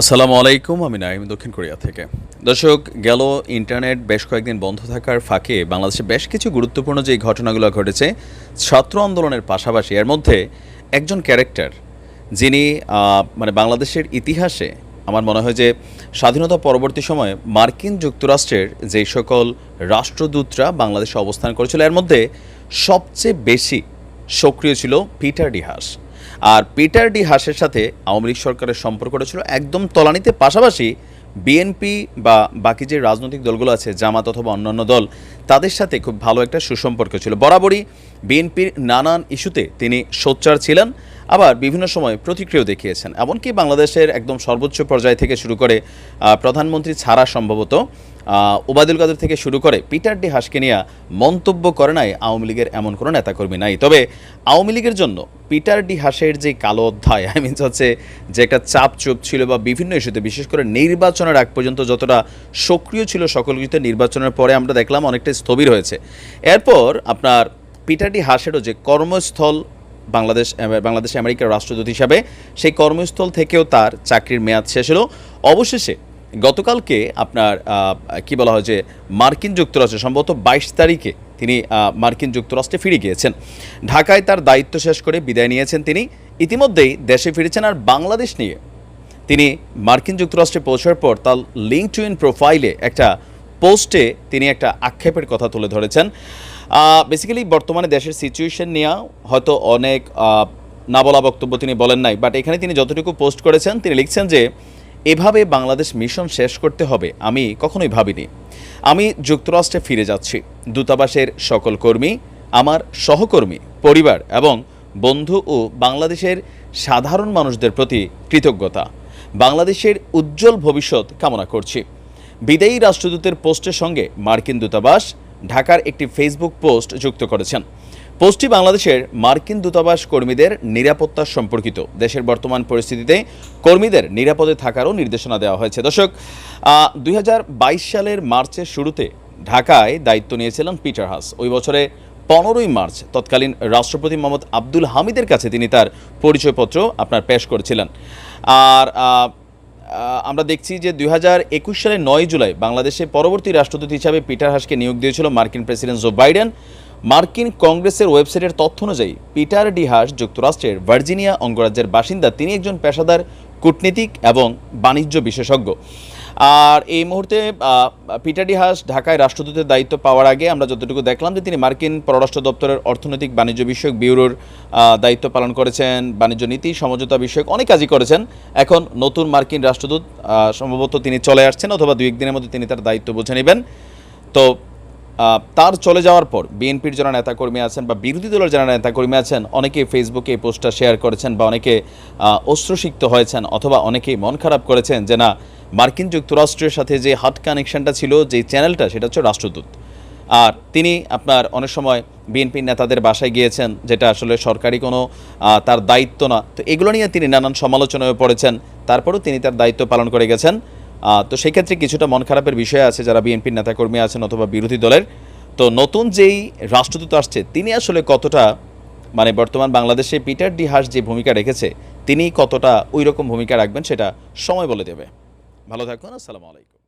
আসসালামু আলাইকুম, আমি নাইম দক্ষিণ কোরিয়া থেকে। দর্শক, গেল ইন্টারনেট বেশ কয়েকদিন বন্ধ থাকার ফাঁকে বাংলাদেশে বেশ কিছু গুরুত্বপূর্ণ যে ঘটনাগুলো ঘটেছে, ছাত্র আন্দোলনের পাশাপাশি এর মধ্যে একজন ক্যারেক্টার যিনি মানে বাংলাদেশের ইতিহাসে আমার মনে হয় যে স্বাধীনতা পরবর্তী সময়ে মার্কিন যুক্তরাষ্ট্রের যেই সকল রাষ্ট্রদূতরা বাংলাদেশে অবস্থান করেছিল, এর মধ্যে সবচেয়ে বেশি সক্রিয় ছিল পিটার ডিহাস। আর পিটার ডি হাসের সাথে আওয়ামী লীগ সরকারের সম্পর্কটা ছিল একদম তলানিতে। পাশাপাশি বিএনপি বা বাকি যে রাজনৈতিক দলগুলো আছে, জামাত অথবা অন্যান্য দল, তাদের সাথে খুব ভালো একটা সুসম্পর্ক ছিল। বরাবরই বিএনপির নানান ইস্যুতে তিনি সোচ্চার ছিলেন, আবার বিভিন্ন সময় প্রতিক্রিয়াও দেখিয়েছেন। এমনকি বাংলাদেশের একদম সর্বোচ্চ পর্যায় থেকে শুরু করে প্রধানমন্ত্রী ছাড়া সম্ভবত ওবায়দুল কাদের থেকে শুরু করে পিটার ডি হাসকে নিয়ে মন্তব্য করে নাই আওয়ামী লীগের এমন কোনো নেতাকর্মী নাই। তবে আওয়ামী লীগের জন্য পিটার ডি হাসের যে কালো অধ্যায় আই মিনস হচ্ছে যে একটা চাপ চুপ ছিল বা বিভিন্ন ইস্যুতে, বিশেষ করে নির্বাচনের আগ পর্যন্ত যতটা সক্রিয় ছিল সকল কিছুতে, নির্বাচনের পরে আমরা দেখলাম অনেকটা স্থবির হয়েছে। এরপর আপনার পিটার ডি হাসেরও যে কর্মস্থল বাংলাদেশ বাংলাদেশ আমেরিকার রাষ্ট্রদূত হিসাবে, সেই কর্মস্থল থেকেও তার চাকরির মেয়াদ শেষ হলো। অবশেষে গতকালকে আপনার কি বলা হয় যে, মার্কিন যুক্তরাষ্ট্রে, সম্ভবত বাইশ তারিখে তিনি মার্কিন যুক্তরাষ্ট্রে ফিরে গিয়েছেন। ঢাকায় তার দায়িত্ব শেষ করে বিদায় নিয়েছেন তিনি। ইতিমধ্যেই দেশে ফিরেছেন আর বাংলাদেশ নিয়ে। তিনি মার্কিন যুক্তরাষ্ট্রে পৌঁছার পর তার লিঙ্ক টু ইন প্রোফাইলে একটা পোস্টে তিনি একটা আক্ষেপের কথা তুলে ধরেছেন। বেসিক্যালি বর্তমানে দেশের সিচুয়েশন নিয়ে হয়তো অনেক না বলা বক্তব্য তিনি বলেন নাই বাট এখানে তিনি যতটুকু পোস্ট করেছেন, তিনি লিখছেন যে এভাবে বাংলাদেশ মিশন শেষ করতে হবে, আমি কখনোই ভাবিনি। আমি যুক্তরাষ্ট্রে ফিরে যাচ্ছি। দূতাবাসের সকল কর্মী, আমার সহকর্মী, পরিবার এবং বন্ধু ও বাংলাদেশের সাধারণ মানুষদের প্রতি কৃতজ্ঞতা। বাংলাদেশের উজ্জ্বল ভবিষ্যৎ কামনা করছি। বিদায়ী রাষ্ট্রদূতের পোস্টের সঙ্গে মার্কিন দূতাবাস ঢাকার একটি ফেসবুক পোস্ট যুক্ত করেছেন। পোস্টটি বাংলাদেশের মার্কিন দূতাবাস কর্মীদের নিরাপত্তা সম্পর্কিত। দেশের বর্তমান পরিস্থিতিতে কর্মীদের নিরাপদে থাকারও নির্দেশনা দেওয়া হয়েছে। দর্শক দুই হাজার বাইশ সালের মার্চের শুরুতে ঢাকায় দায়িত্ব নিয়েছিলেন পিটার হাস। ওই বছরে পনেরোই মার্চ তৎকালীন রাষ্ট্রপতি মোহাম্মদ আব্দুল হামিদের কাছে তিনি তার পরিচয়পত্র আপনার পেশ করেছিলেন। আর আমরা দেখছি যে দুই হাজার একুশ সালের নয় জুলাই বাংলাদেশে পরবর্তী রাষ্ট্রদূত হিসাবে পিটার হাসকে নিয়োগ দিয়েছিল মার্কিন প্রেসিডেন্ট জো বাইডেন। মার্কিন কংগ্রেসের ওয়েবসাইটের তথ্য অনুযায়ী পিটার ডিহাস যুক্তরাষ্ট্রের ভার্জিনিয়া অঙ্গরাজ্যের বাসিন্দা। তিনি একজন পেশাদার কূটনীতিক এবং বাণিজ্য বিশেষজ্ঞ। আর এই মুহূর্তে পিটার ডি হাস ঢাকায় রাষ্ট্রদূতের দায়িত্ব পাওয়ার আগে আমরা যতটুকু দেখলাম যে তিনি মার্কিন পররাষ্ট্র দপ্তরের অর্থনৈতিক বাণিজ্য বিষয়ক ব্যুরোর দায়িত্ব পালন করেছেন, বাণিজ্য নীতি, সমঝোতা বিষয়ক অনেক কাজই করেছেন। এখন নতুন মার্কিন রাষ্ট্রদূত সম্ভবত তিনি চলে আসছেন অথবা দুই একদিনের মধ্যে তিনি তার দায়িত্ব বুঝে নেবেন। তো তার চলে যাওয়ার পর বিএনপির যারা নেতাকর্মী আছেন বা বিরোধী দলের যারা নেতাকর্মী আছেন অনেকে ফেসবুকে এই পোস্টটা শেয়ার করেছেন বা অনেকে আহ, অশ্রুসিক্ত হয়েছেন অথবা অনেকেই মন খারাপ করেছেন যে না মার্কিন যুক্তরাষ্ট্রের সাথে যে হাট কানেকশনটা ছিল যে চ্যানেলটা সেটা হচ্ছে রাষ্ট্রদূত। আর তিনি আপনার অনেক সময় বিএনপির নেতাদের বাসায় গিয়েছেন যেটা আসলে সরকারি কোনো তার দায়িত্ব না। তো এগুলো নিয়ে তিনি নানান সমালোচনায় পড়েছেন। তারপরেও তিনি তার দায়িত্ব পালন করে গেছেন। তো সেই ক্ষেত্রে কিছুটা মন খারাপের বিষয় আছে যারা বিএনপির নেতাকর্মী আছেন অথবা বিরোধী দলের। তো নতুন যেই রাষ্ট্রদূত আসছে, তিনি আসলে কতটা মানে বর্তমান বাংলাদেশে পিটার ডি হাস যে ভূমিকা রেখেছে, তিনি কতটা ওই রকম ভূমিকা রাখবেন সেটা সময় বলে দেবে। ভালো থাকুন, আসসালামু আলাইকুম।